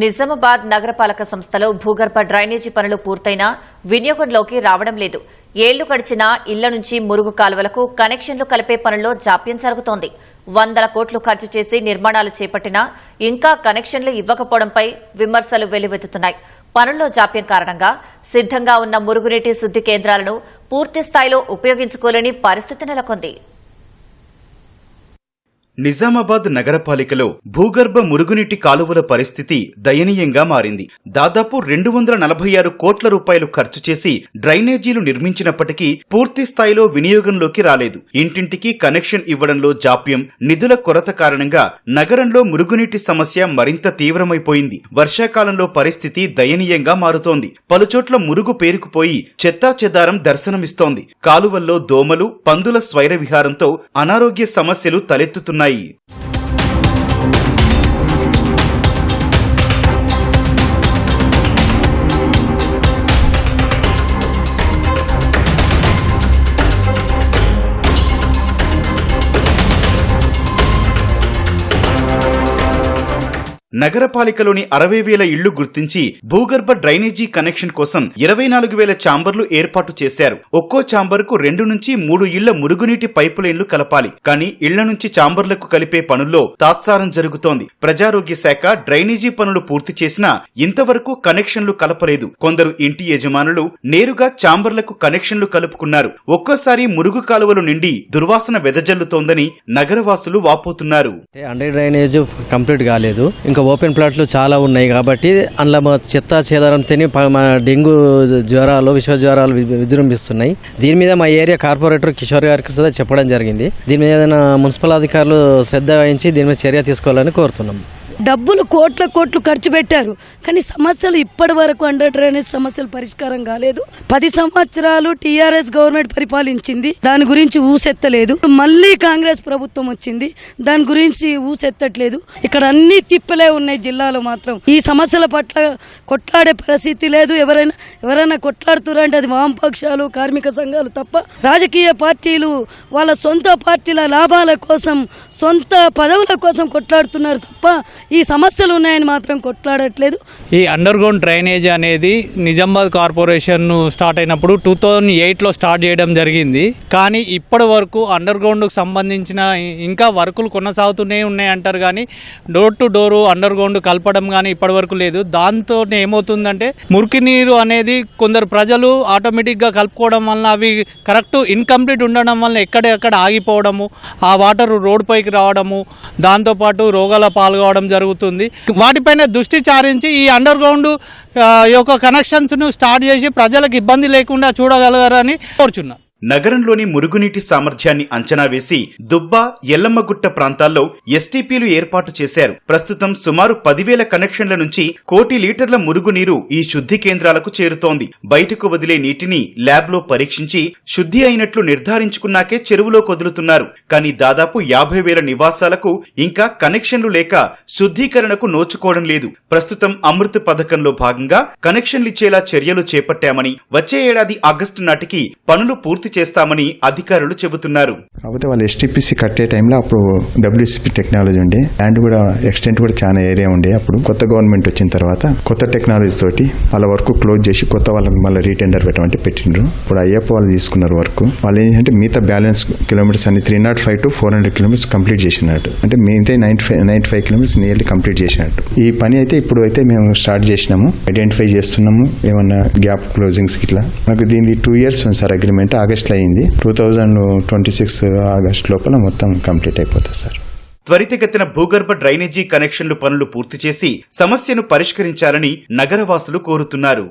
నిజామాబాద్ నగరపాలక సంస్థలో భూగర్భ డ్రైనేజీ పనులు పూర్తయినా వినియోగంలోకి రావడం లేదు. ఏళ్ళు గడిచినా ఇళ్ళ నుంచి మురుగు కాలువలకు కనెక్షన్లు కలిపే పనుల్లో జాప్యం జరుగుతోంది. వందల కోట్లు ఖర్చు చేసి నిర్మాణాలు చేపట్టినా ఇంకా కనెక్షన్లు ఇవ్వకపోవడంపై విమర్శలు వెల్లువెత్తుతున్నాయి. పనుల్లో జాప్యం కారణంగా సిద్దంగా ఉన్న మురుగునీటి శుద్ది కేంద్రాలను పూర్తి స్థాయిలో ఉపయోగించుకోలేని పరిస్థితి నెలకొంది. నిజామాబాద్ నగరపాలికలో భూగర్భ మురుగునీటి కాలువల పరిస్థితి దయనీయంగా మారింది. దాదాపు రెండు వందల నలభై ఆరు కోట్ల రూపాయలు ఖర్చు చేసి డ్రైనేజీలు నిర్మించినప్పటికీ పూర్తి స్థాయిలో వినియోగంలోకి రాలేదు. ఇంటింటికి కనెక్షన్ ఇవ్వడంలో జాప్యం నిధుల కొరత కారణంగా నగరంలో మురుగునీటి సమస్య మరింత తీవ్రమైపోయింది. వర్షాకాలంలో పరిస్థితి దయనీయంగా మారుతోంది. పలుచోట్ల మురుగు పేరుకుపోయి చెత్తా చెదారం దర్శనమిస్తోంది. కాలువల్లో దోమలు పందుల స్వైర విహారంతో అనారోగ్య సమస్యలు తలెత్తుతున్నాయి. aí. నగరపాలికలోని అరవై వేల ఇళ్ళు గుర్తించి భూగర్భ డ్రైనేజీ కనెక్షన్ కోసం ఇరవై నాలుగు వేల ఛాంబర్లు ఏర్పాటు చేశారు. ఒక్కో ఛాంబర్కు రెండు నుంచి మూడు ఇళ్ళ మురుగునీటి పైపు లైన్లు కలపాలి. కానీ ఇళ్ళ నుంచి ఛాంబర్లకు కలిపే పనుల్లో తాత్సారం జరుగుతోంది. ప్రజారోగ్య శాఖ డ్రైనేజీ పనులు పూర్తి చేసినా ఇంతవరకు కనెక్షన్లు కలపలేదు. కొందరు ఇంటి యజమానులు నేరుగా ఛాంబర్లకు కనెక్షన్లు కలుపుకున్నారు. ఒక్కోసారి మురుగు కాలువలు నిండి దుర్వాసన వెదజల్లుతోందని నగరవాసులు వాపోతున్నారు. అండర్ డ్రైనేజ్ కంప్లీట్ కాలేదు. ఇంకా ఓపెన్ ప్లాట్లు చాలా ఉన్నాయి కాబట్టి అందులో మా చెత్త చెదారం తిని మన డెంగ్యూ జ్వరాలు విశ్వ జ్వరాలు వి- విజృంభిస్తున్నాయి. దీని మీద మా ఏరియా కార్పొరేటర్ కిషోర్ గారికి చెప్పడం జరిగింది. దీని మీద ఏదైనా మున్సిపల్ అధికారులు శ్రద్ధ వహించి దీని మీద చర్య తీసుకోవాలని కోరుతున్నాం. డబ్బులు కోట్ల కోట్లు ఖర్చు పెట్టారు. కానీ సమస్యలు ఇప్పటి వరకు అండర్ డ్రైనేజ్ సమస్యలు పరిష్కారం కాలేదు. పది సంవత్సరాలు టీఆర్ఎస్ గవర్నమెంట్ పరిపాలించింది. దాని గురించి ఊసెత్తలేదు. మళ్ళీ కాంగ్రెస్ ప్రభుత్వం వచ్చింది. దాని గురించి ఊసెత్తట్లేదు. ఇక్కడ అన్ని తిప్పలే ఉన్నాయి జిల్లాలో మాత్రం. ఈ సమస్యల పట్ల కొట్లాడే పరిస్థితి లేదు. ఎవరైనా ఎవరైనా కొట్లాడుతున్నారంటే అది వామపక్షాలు కార్మిక సంఘాలు తప్ప రాజకీయ పార్టీలు వాళ్ళ సొంత పార్టీల లాభాల కోసం సొంత పదవుల కోసం కొట్లాడుతున్నారు తప్ప ఈ సమస్యలు ఉన్నాయని మాత్రం కొట్లాడట్లేదు. ఈ అండర్ గ్రౌండ్ డ్రైనేజ్ అనేది నిజామాబాద్ కార్పొరేషన్ స్టార్ట్ అయినప్పుడు టూ థౌజండ్ ఎయిట్లో స్టార్ట్ చేయడం జరిగింది. కానీ ఇప్పటి వరకు అండర్ గ్రౌండ్కు సంబంధించిన ఇంకా వర్కులు కొనసాగుతూనే ఉన్నాయి అంటారు కానీ door to door under ground కలపడం కానీ ఇప్పటి వరకు లేదు. దాంతో ఏమవుతుందంటే మురికి నీరు అనేది కొందరు ప్రజలు ఆటోమేటిక్గా కలుపుకోవడం వలన అవి కరెక్ట్ ఇన్కంప్లీట్ ఉండడం వలన ఎక్కడెక్కడ ఆగిపోవడము ఆ వాటర్ రోడ్ పైకి రావడము దాంతోపాటు రోగాల పాల్గొవడం జరుగుతుంది. వాటిపైన దృష్టి చారించి ఈ అండర్ గ్రౌండ్ యొక్క కనెక్షన్స్ను స్టార్ట్ చేసి ప్రజలకు ఇబ్బంది లేకుండా చూడగలగారని కోరుచున్నా. నగరంలోని మురుగునీటి సామర్థ్యాన్ని అంచనా వేసి దుబ్బ ఎల్లమ్మగుట్ట ప్రాంతాల్లో ఎస్టీపీలు ఏర్పాటు చేశారు. ప్రస్తుతం సుమారు పదివేల కనెక్షన్ల నుంచి కోటి లీటర్ల మురుగునీరు ఈ శుద్ధి కేంద్రాలకు చేరుతోంది. బయటకు వదిలే నీటిని ల్యాబ్లో పరీక్షించి శుద్ధి అయినట్లు నిర్ధారించుకున్నాకే చెరువులో కొదులుతున్నారు. కానీ దాదాపు యాభై వేల నివాసాలకు ఇంకా కనెక్షన్లు లేక శుద్ధీకరణకు నోచుకోవడం లేదు. ప్రస్తుతం అమృత్ పథకంలో భాగంగా కనెక్షన్లిచ్చేలా చర్యలు చేపట్టామని వచ్చే ఏడాది ఆగస్టు నాటికి పనులు పూర్తి చేస్తామని అధికారులు చెబుతున్నారు. కాకపోతే వాళ్ళు ఎస్టీపీసీ కట్టే టైంలో అప్పుడు డబ్ల్యూసీపీ టెక్నాలజీ ఉండే. ల్యాండ్ కూడా ఎక్స్టెంట్ కూడా చాలా ఏరియా ఉండే అప్పుడు. కొత్త గవర్నమెంట్ వచ్చిన తర్వాత కొత్త టెక్నాలజీ తోటి వాళ్ళ వర్క్ క్లోజ్ చేసి కొత్త వాళ్ళకి మళ్ళీ రీటెండర్ పెట్టమంటే పెట్టిండ్రు. ఇప్పుడు అయ్యప్ప వాళ్ళు తీసుకున్నారు వర్క్ వాళ్ళు ఏంటంటే మిగతా బ్యాలెన్స్ కిలోమీటర్స్ అన్ని three naught five to four hundred kilometres complete చేసినట్టు. అంటే మిగతా ninety five ninety five kilometres nearly complete చేసినట్టు. ఈ పని అయితే ఇప్పుడు అయితే మేము స్టార్ట్ చేసినాము. ఐడెంటిఫై చేస్తున్నాము. ఏమన్నా గ్యాప్ క్లోజింగ్స్ ఇట్లా మనకు దీనికి టూ ఇయర్స్ ఉంది సార్ అగ్రిమెంట్ ఆగస్ట్ లో అయింది. Two thousand twenty six August లోపల మొత్తం కంప్లీట్ అయిపోతుంది సార్. త్వరితగతిన భూగర్భ డ్రైనేజీ కనెక్షన్లు పనులు పూర్తి చేసి సమస్యను పరిష్కరించాలని నగరవాసులు కోరుతున్నారు.